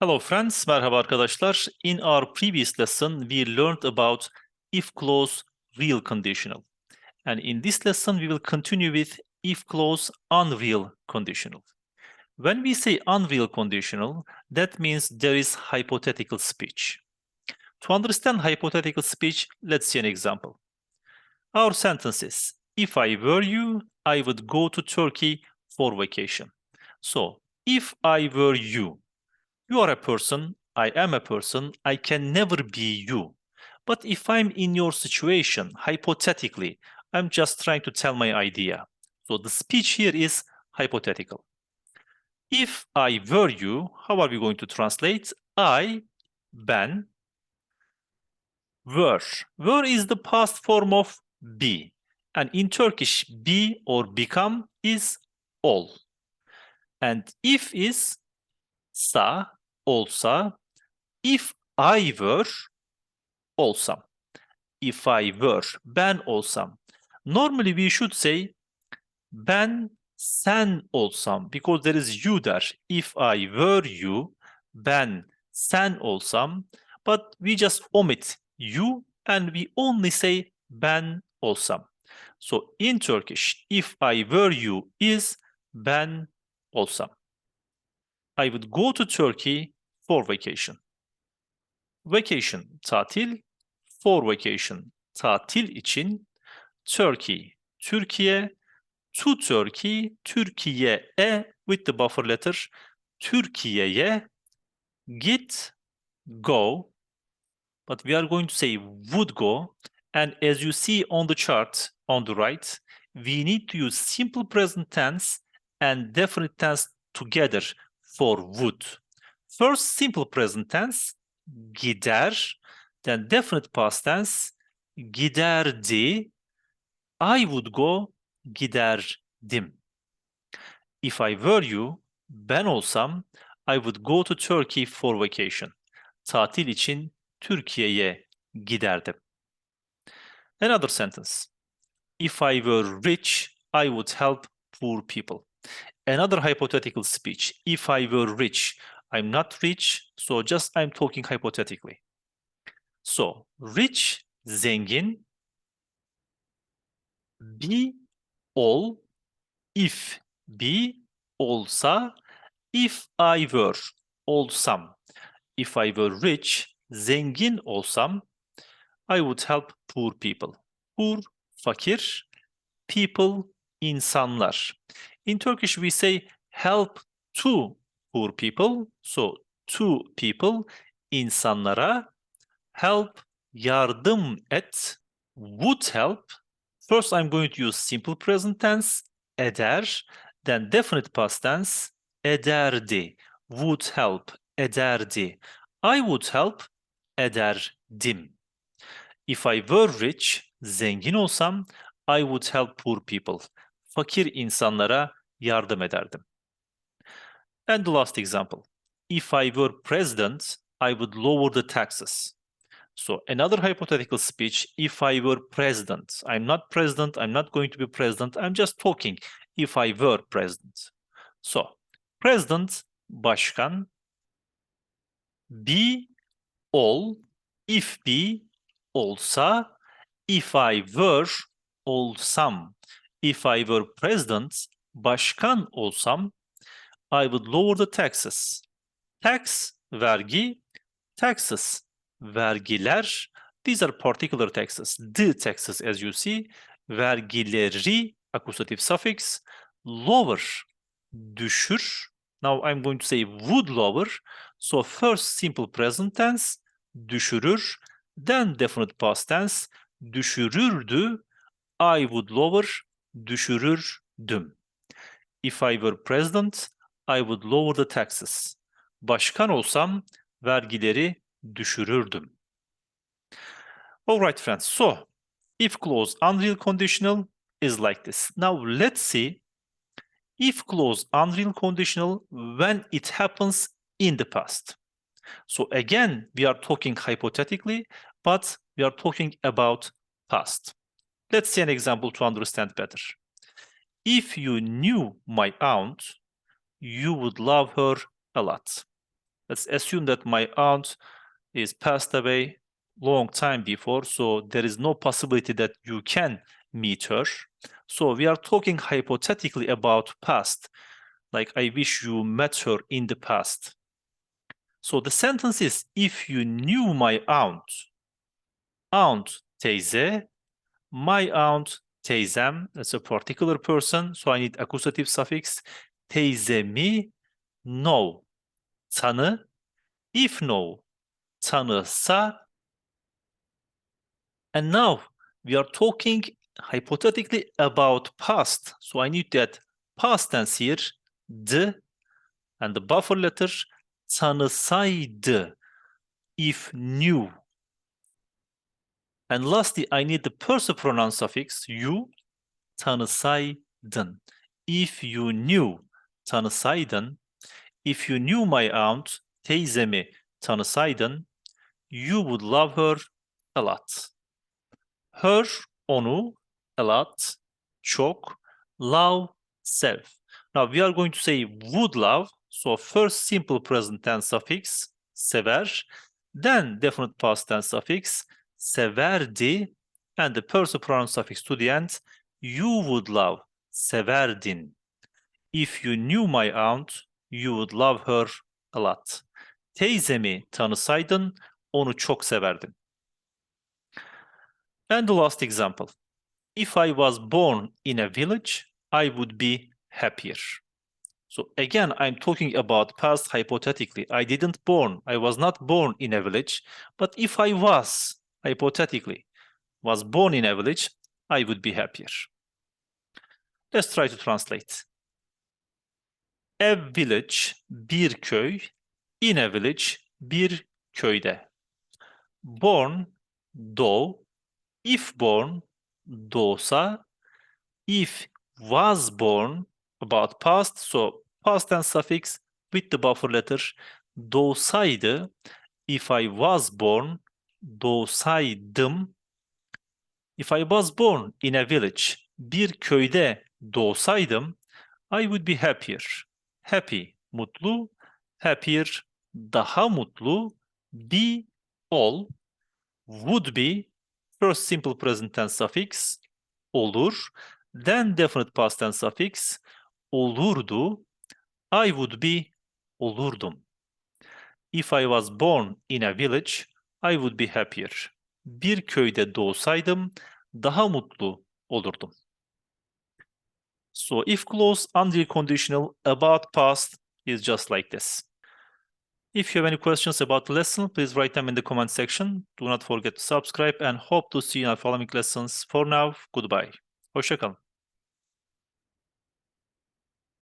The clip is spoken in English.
Hello friends, merhaba arkadaşlar. In our previous lesson, we learned about if clause real conditional. And in this lesson, we will continue with if clause unreal conditional. When we say unreal conditional, that means there is hypothetical speech. To understand hypothetical speech, let's see an example. Our sentence is, if I were you, I would go to Turkey for vacation. So, if I were you, you are a person, I am a person, I can never be you. But if I'm in your situation, hypothetically, I'm just trying to tell my idea. So the speech here is hypothetical. If I were you, how are we going to translate? I, ben, were. Were is the past form of be. And in Turkish, be or become is ol. And if is sa, olsa, if I were, olsam. If I were, ben olsam. Normally we should say, ben sen olsam, because there is you there. If I were you, ben sen olsam, but we just omit you and we only say ben olsam. So in Turkish, if I were you is ben olsam. I would go to Turkey for vacation. Vacation tatil, for vacation tatil için Turkey Türkiye, to Turkey Türkiye'e with the buffer letter Türkiye'ye git go but we are going to say would go and as you see on the chart on the right we need to use simple present tense and definite tense together for would. First simple present tense gider, then definite past tense giderdi. I would go giderdim. If I were you, ben olsam I would go to Turkey for vacation. Tatil için Türkiye'ye giderdim. Another sentence. If I were rich, I would help poor people. Another hypothetical speech. If I were rich, I'm not rich, so just I'm talking hypothetically. So, rich, zengin, be, all, if, be, olsa, if I were, olsam. If I were rich, zengin olsam, I would help poor people. Poor, fakir, people, insanlar. In Turkish, we say help to poor people. So to people, insanlara help, yardım et, would help. First, I'm going to use simple present tense, eder, then definite past tense, ederdi, would help, ederdi. I would help, ederdim. If I were rich, zengin olsam, I would help poor people. Fakir insanlara yardım ederdim. And the last example. If I were president, I would lower the taxes. So another hypothetical speech, if I were president. I'm not president, I'm not going to be president, I'm just talking if I were president. So, president, başkan, be, ol, if be, olsa, if I were, olsam. If I were president, başkan olsam, I would lower the taxes. Tax, vergi, taxes, vergiler. These are particular taxes. The taxes, as you see, vergileri, accusative suffix, lower, düşür. Now I'm going to say would lower. So first simple present tense, düşürür. Then definite past tense, düşürürdü. I would lower, düşürürdüm. If I were president, I would lower the taxes. Başkan olsam vergileri düşürürdüm. All right friends, so if clause unreal conditional is like this. Now let's see if clause unreal conditional when it happens in the past. So again, we are talking hypothetically, but we are talking about past. Let's see an example to understand better. If you knew my aunt, you would love her a lot. Let's assume that my aunt is passed away long time before, so there is no possibility that you can meet her. So we are talking hypothetically about past, like I wish you met her in the past. So the sentence is if you knew my aunt, aunt teyze, my aunt teyzem, that's a particular person, so I need accusative suffix, teyzemi know, tanı, if know, tanısa, and now we are talking hypothetically about past. So I need that past tense here, d, and the buffer letter tanısaydı, if knew. And lastly, I need the personal pronoun suffix you, tanısaydın. If you knew, tanısaydın. If you knew my aunt, teyzemi tanısaydın, you would love her a lot. Her, onu, a lot, çok, love, self. Now we are going to say would love. So first simple present tense suffix, sever. Then definite past tense suffix, severdi. And the personal pronoun suffix to the end, you would love, severdin. If you knew my aunt, you would love her a lot. Teyzemi tanısaydın, onu çok severdin. And the last example. If I was born in a village, I would be happier. So again, I'm talking about past hypothetically. I didn't born, I was not born in a village, but if I was, hypothetically, was born in a village, I would be happier. Let's try to translate. A village, bir köy, in a village, bir köyde. Born, doğ, if born, doğsa, if was born, about past, so past tense suffix with the buffer letter, doğsaydı, if I was born, doğsaydım, if I was born in a village, bir köyde doğsaydım, I would be happier. Happy, mutlu, happier, daha mutlu, be, ol, would be, first simple present tense suffix, olur, then definite past tense suffix, olurdu, I would be, olurdum. If I was born in a village, I would be happier. Bir köyde doğsaydım, daha mutlu olurdum. So if clause unconditional about past is just like this. If you have any questions about the lesson, please write them in the comment section. Do not forget to subscribe and hope to see you in our following lessons. For now, goodbye. Hoşçakalın.